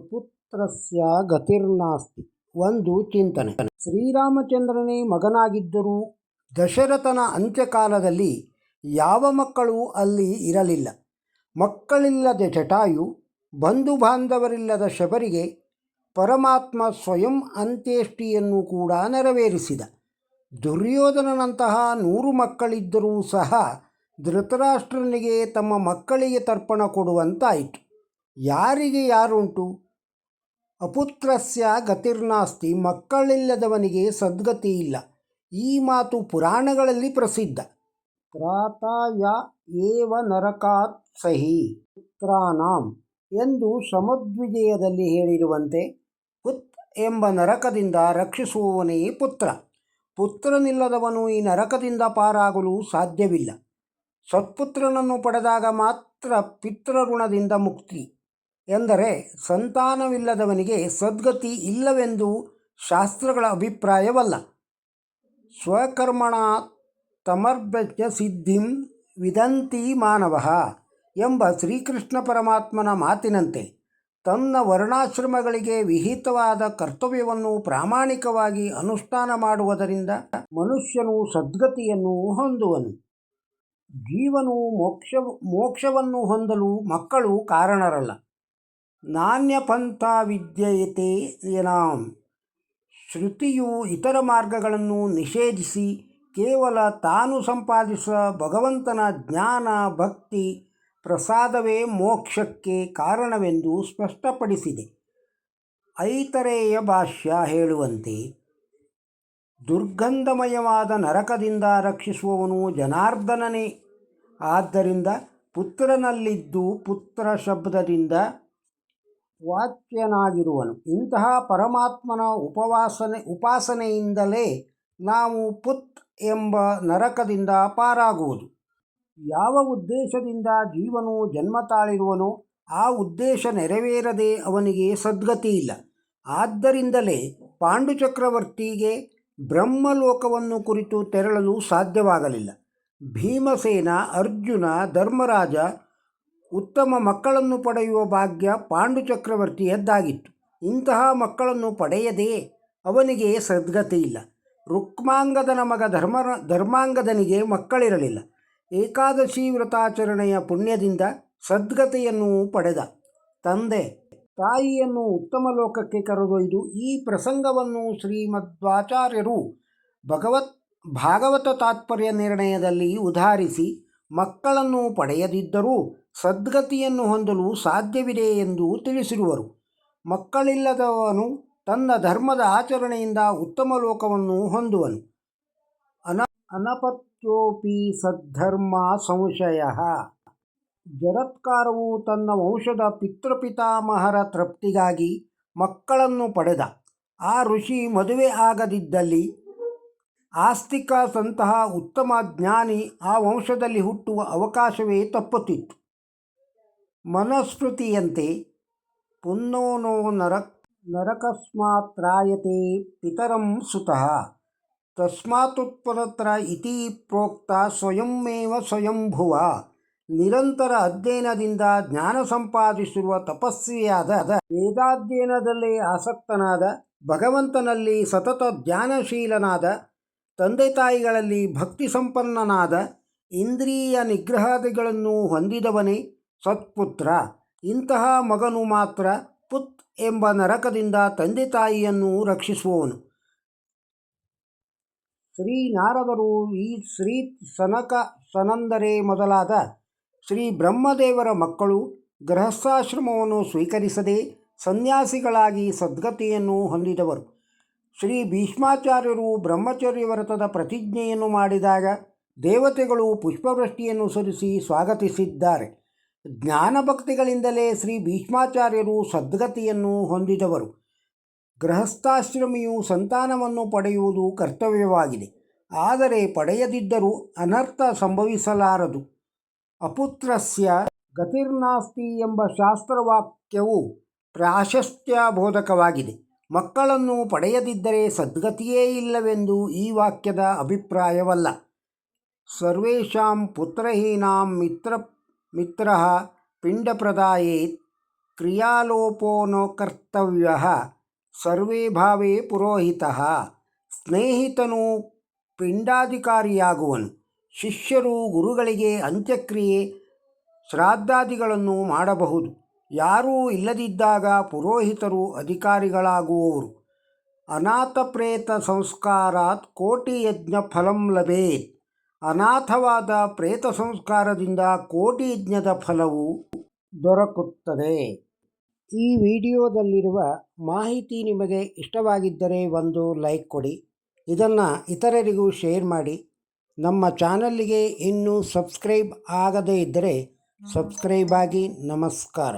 ಅಪುತ್ರಸ್ಯ ಗತಿರ್ನಾಸ್ತಿ. ಒಂದು ಚಿಂತನೆ. ಶ್ರೀರಾಮಚಂದ್ರನೇ ಮಗನಾಗಿದ್ದರೂ ದಶರಥನ ಅಂತ್ಯಕಾಲದಲ್ಲಿ ಯಾವ ಮಕ್ಕಳು ಅಲ್ಲಿ ಇರಲಿಲ್ಲ. ಮಕ್ಕಳಿಲ್ಲದ ಜಟಾಯು ಬಂಧು ಬಾಂಧವರಿಲ್ಲದ ಶಬರಿಗೆ ಪರಮಾತ್ಮ ಸ್ವಯಂ ಅಂತ್ಯೇಷ್ಟಿಯನ್ನು ಕೂಡ ನೆರವೇರಿಸಿದ. ದುರ್ಯೋಧನನಂತಹ ನೂರು ಮಕ್ಕಳಿದ್ದರೂ ಸಹ ಧೃತರಾಷ್ಟ್ರನಿಗೆ ತಮ್ಮ ಮಕ್ಕಳಿಗೆ ತರ್ಪಣ ಕೊಡುವಂತಾಯಿತು. ಯಾರಿಗೆ ಯಾರುಂಟು? ಅಪುತ್ರಸ್ಯ ಗತಿರ್ನಾಸ್ತಿ, ಮಕ್ಕಳಿಲ್ಲದವನಿಗೆ ಸದ್ಗತಿ ಇಲ್ಲ ಈ ಮಾತು ಪುರಾಣಗಳಲ್ಲಿ ಪ್ರಸಿದ್ಧ. ಪ್ರಾತಾಯ ಏವ ನರಕಾತ್ ಸಹಿ ಪುತ್ರಾನಾಂ ಎಂದು ಸಮದ್ವಿಜಯದಲ್ಲಿ ಹೇಳಿರುವಂತೆ, ಪುತ್ ಎಂಬ ನರಕದಿಂದ ರಕ್ಷಿಸುವವನೇ ಪುತ್ರ. ಪುತ್ರನಿಲ್ಲದವನು ಈ ನರಕದಿಂದ ಪಾರಾಗಲು ಸಾಧ್ಯವಿಲ್ಲ. ಸತ್ಪುತ್ರನನ್ನು ಪಡೆದಾಗ ಮಾತ್ರ ಪಿತೃಋಣದಿಂದ ಮುಕ್ತಿ. ಎಂದರೆ ಸಂತಾನವಿಲ್ಲದವನಿಗೆ ಸದ್ಗತಿ ಇಲ್ಲವೆಂದು ಶಾಸ್ತ್ರಗಳ ಅಭಿಪ್ರಾಯವಲ್ಲ. ಸ್ವಕರ್ಮಣ ತಮರ್ಭಜ್ಞ ಸಿದ್ಧಿಂ ವಿದಂತಿ ಮಾನವ ಎಂಬ ಶ್ರೀಕೃಷ್ಣ ಪರಮಾತ್ಮನ ಮಾತಿನಂತೆ ತನ್ನ ವರ್ಣಾಶ್ರಮಗಳಿಗೆ ವಿಹಿತವಾದ ಕರ್ತವ್ಯವನ್ನು ಪ್ರಾಮಾಣಿಕವಾಗಿ ಅನುಷ್ಠಾನ ಮಾಡುವುದರಿಂದ ಮನುಷ್ಯನು ಸದ್ಗತಿಯನ್ನು ಹೊಂದುವನು. ಜೀವನು ಮೋಕ್ಷ ಮೋಕ್ಷವನ್ನು ಹೊಂದಲು ಮಕ್ಕಳು ಕಾರಣರಲ್ಲ. ನಾಣ್ಯಪಂಥ ವಿದ್ಯೆಯತೆ ಶ್ರುತಿಯು ಇತರ ಮಾರ್ಗಗಳನ್ನು ನಿಷೇಧಿಸಿ ಕೇವಲ ತಾನು ಸಂಪಾದಿಸುವ ಭಗವಂತನ ಜ್ಞಾನ, ಭಕ್ತಿ, ಪ್ರಸಾದವೇ ಮೋಕ್ಷಕ್ಕೆ ಕಾರಣವೆಂದು ಸ್ಪಷ್ಟಪಡಿಸಿದೆ. ಐತರೇಯ ಭಾಷ್ಯ ಹೇಳುವಂತೆ, ದುರ್ಗಂಧಮಯವಾದ ನರಕದಿಂದ ರಕ್ಷಿಸುವವನು ಜನಾರ್ದನನೇ. ಆದ್ದರಿಂದ ಪುತ್ರನಲ್ಲಿದ್ದು ಪುತ್ರ ಶಬ್ದದಿಂದ ವಾಚ್ಯನಾಗಿರುವನು. ಇಂತಹ ಪರಮಾತ್ಮನ ಉಪವಾಸನೆ, ಉಪಾಸನೆಯಿಂದಲೇ ನಾವು ಪುತ್ ಎಂಬ ನರಕದಿಂದ ಪಾರಾಗುವುದು. ಯಾವ ಉದ್ದೇಶದಿಂದ ಜೀವನು ಜನ್ಮ ತಾಳಿರುವನೋ ಆ ಉದ್ದೇಶ ನೆರವೇರದೆ ಅವನಿಗೆ ಸದ್ಗತಿ ಇಲ್ಲ ಆದ್ದರಿಂದಲೇ ಪಾಂಡುಚಕ್ರವರ್ತಿಗೆ ಬ್ರಹ್ಮಲೋಕವನ್ನು ಕುರಿತು ತೆರಳಲು ಸಾಧ್ಯವಾಗಲಿಲ್ಲ. ಭೀಮಸೇನ, ಅರ್ಜುನ, ಧರ್ಮರಾಜ ಉತ್ತಮ ಮಕ್ಕಳನ್ನು ಪಡೆಯುವ ಭಾಗ್ಯ ಪಾಂಡುಚಕ್ರವರ್ತಿಯದ್ದಾಗಿತ್ತು ಇಂತಹ ಮಕ್ಕಳನ್ನು ಪಡೆಯದೇ ಅವನಿಗೆ ಸದ್ಗತಿ ಇಲ್ಲ ರುಕ್ಮಾಂಗದನ ಮಗ ಧರ್ಮ ಧರ್ಮಾಂಗದನಿಗೆ ಮಕ್ಕಳಿರಲಿಲ್ಲ. ಏಕಾದಶಿ ವ್ರತಾಚರಣೆಯ ಪುಣ್ಯದಿಂದ ಸದ್ಗತಿಯನ್ನು ಪಡೆದ ತಂದೆ. ತಾಯಿಯನ್ನು ಉತ್ತಮ ಲೋಕಕ್ಕೆ ಕರೆದೊಯ್ದು ಈ ಪ್ರಸಂಗವನ್ನು ಶ್ರೀಮಧ್ವಾಚಾರ್ಯರು ಭಗವತ್, ಭಾಗವತ ತಾತ್ಪರ್ಯ ನಿರ್ಣಯದಲ್ಲಿ ಉದಾಹರಿಸಿ ಮಕ್ಕಳನ್ನು ಪಡೆಯದಿದ್ದರೂ ಸದ್ಗತಿಯನ್ನು ಹೊಂದಲು ಸಾಧ್ಯವಿದೆ ಎಂದು ತಿಳಿಸಿರುವರು. ಮಕ್ಕಳಿಲ್ಲದವನು ತನ್ನ ಧರ್ಮದ ಆಚರಣೆಯಿಂದ ಉತ್ತಮ ಲೋಕವನ್ನು ಹೊಂದುವನು. ಅನ, ಅನಪತ್ಯೋಪಿ ಸದ್ಧರ್ಮ ಸಂಶಯ. ಜರತ್ಕಾರವು ತನ್ನ ವಂಶದ ಪಿತೃಪಿತಾಮಹರ ತೃಪ್ತಿಗಾಗಿ ಮಕ್ಕಳನ್ನು ಪಡೆದ. ಆ ಋಷಿ ಮದುವೆ ಆಗದಿದ್ದಲ್ಲಿ ಆಸ್ತಿಕಸಂತಹ ಉತ್ತಮ ಜ್ಞಾನಿ ಆ ವಂಶದಲ್ಲಿ ಹುಟ್ಟುವ ಅವಕಾಶವೇ ತಪ್ಪುತ್ತಿತ್ತು. ಮನಸ್ಮೃತಿಯಂತೆ ಪುನ್ನೋನೋ ನರಕ್ ನರಕಸ್ಮಾತ್ರಾಯತೆ ಪಿತರಂ ಸುತಃ ತಸ್ಮಾತುತ್ಪರತ್ರ ಇತಿ ಪ್ರೋಕ್ತ ಸ್ವಯಂಮೇವ ಸ್ವಯಂಭುವ. ನಿರಂತರ ಅಧ್ಯಯನದಿಂದ ಜ್ಞಾನ ಸಂಪಾದಿಸಿರುವ ತಪಸ್ವಿಯಾದ ವೇದಾಧ್ಯಯನದಲ್ಲಿ ಆಸಕ್ತನಾದ ಭಗವಂತನಲ್ಲಿ ಸತತ ಧ್ಯಾನಶೀಲನಾದ ತಂದೆ ತಾಯಿಗಳಲ್ಲಿ ಭಕ್ತಿ ಸಂಪನ್ನನಾದ ಇಂದ್ರಿಯ ನಿಗ್ರಹಾದಿಗಳನ್ನು ಹೊಂದಿದವನೇ ಸತ್ಪುತ್ರ. ಇಂತಹ ಮಗನು ಮಾತ್ರ ಪುತ್ ಎಂಬ ನರಕದಿಂದ ತಂದೆ ತಾಯಿಯನ್ನು ರಕ್ಷಿಸುವವನು. ಶ್ರೀ ನಾರದರು ಈ ಶ್ರೀ ಸನಕ ಸನಂದರೇ ಮೊದಲಾದ ಶ್ರೀ ಬ್ರಹ್ಮದೇವರ ಮಕ್ಕಳು ಗೃಹಸ್ಥಾಶ್ರಮವನ್ನು ಸ್ವೀಕರಿಸದೆ ಸನ್ಯಾಸಿಗಳಾಗಿ ಸದ್ಗತಿಯನ್ನು ಹೊಂದಿದವರು. ಶ್ರೀ ಭೀಷ್ಮಾಚಾರ್ಯರು ಬ್ರಹ್ಮಚರ್ಯ ವ್ರತದ ಪ್ರತಿಜ್ಞೆಯನ್ನು ಮಾಡಿದಾಗ ದೇವತೆಗಳು ಪುಷ್ಪವೃಷ್ಟಿಯನ್ನು ಸುರಿಸಿ ಸ್ವಾಗತಿಸಿದ್ದಾರೆ. ಜ್ಞಾನಭಕ್ತಿಗಳಿಂದಲೇ ಶ್ರೀ ಭೀಷ್ಮಾಚಾರ್ಯರು ಸದ್ಗತಿಯನ್ನು ಹೊಂದಿದವರು. ಗೃಹಸ್ಥಾಶ್ರಮಿಯು ಸಂತಾನವನ್ನು ಪಡೆಯುವುದು ಕರ್ತವ್ಯವಾಗಿದೆ. ಆದರೆ ಪಡೆಯದಿದ್ದರೂ ಅನರ್ಥ ಸಂಭವಿಸಲಾರದು. ಅಪುತ್ರಸ್ಯ ಗತಿರ್ನಾಸ್ತಿ ಎಂಬ ಶಾಸ್ತ್ರವಾಕ್ಯವು ಪ್ರಾಶಸ್ತ್ಯ ಬೋಧಕವಾಗಿದೆ ಮಕ್ಕಳನ್ನು ಪಡೆಯದಿದ್ದರೆ ಸದ್ಗತಿಯೇ ಇಲ್ಲವೆಂದು ಈ ವಾಕ್ಯದ ಅಭಿಪ್ರಾಯವಲ್ಲ. ಸರ್ವೇಷಾಂ ಪುತ್ರಹೀನಾಂ ಮಿತ್ರ ಮಿತ್ರ ಪಿಂಡಪ್ರದಾಯೇ ನ ಕರ್ತವ್ಯ ಸರ್ವೇ ಭಾವೇ ಪುರೋಹಿತ ಸ್ನೇಹಿತನು ಪಿಂಡಾಧಿಕಾರಿಯಾಗುವನು ಶಿಷ್ಯರು ಗುರುಗಳಿಗೆ ಅಂತ್ಯಕ್ರಿಯೆ ಶ್ರಾದ್ದಾದಿಗಳನ್ನು ಮಾಡಬಹುದು। ಯಾರೂ ಇಲ್ಲದಿದ್ದಾಗ ಪುರೋಹಿತರು ಅಧಿಕಾರಿಗಳಾಗುವವರು। ಅನಾಥಪ್ರೇತ ಸಂಸ್ಕಾರಾತ್ ಕೋಟಿ ಯಜ್ಞ ಫಲಂ ಲಭೇತ್। ಅನಾಥವಾದ ಪ್ರೇತ ಸಂಸ್ಕಾರದಿಂದ ಕೋಟಿ ಯಜ್ಞದ ಫಲವು ದೊರಕುತ್ತದೆ. ಈ ವಿಡಿಯೋದಲ್ಲಿರುವ ಮಾಹಿತಿ ನಿಮಗೆ ಇಷ್ಟವಾಗಿದ್ದರೆ ಒಂದು ಲೈಕ್ ಕೊಡಿ. ಇದನ್ನು ಇತರರಿಗೂ ಶೇರ್ ಮಾಡಿ. ನಮ್ಮ ಚಾನಲ್ಲಿಗೆ ಇನ್ನೂ ಸಬ್ಸ್ಕ್ರೈಬ್ ಆಗದೇ ಇದ್ದರೆ ಸಬ್ಸ್ಕ್ರೈಬ್ ಆಗಿ ನಮಸ್ಕಾರ.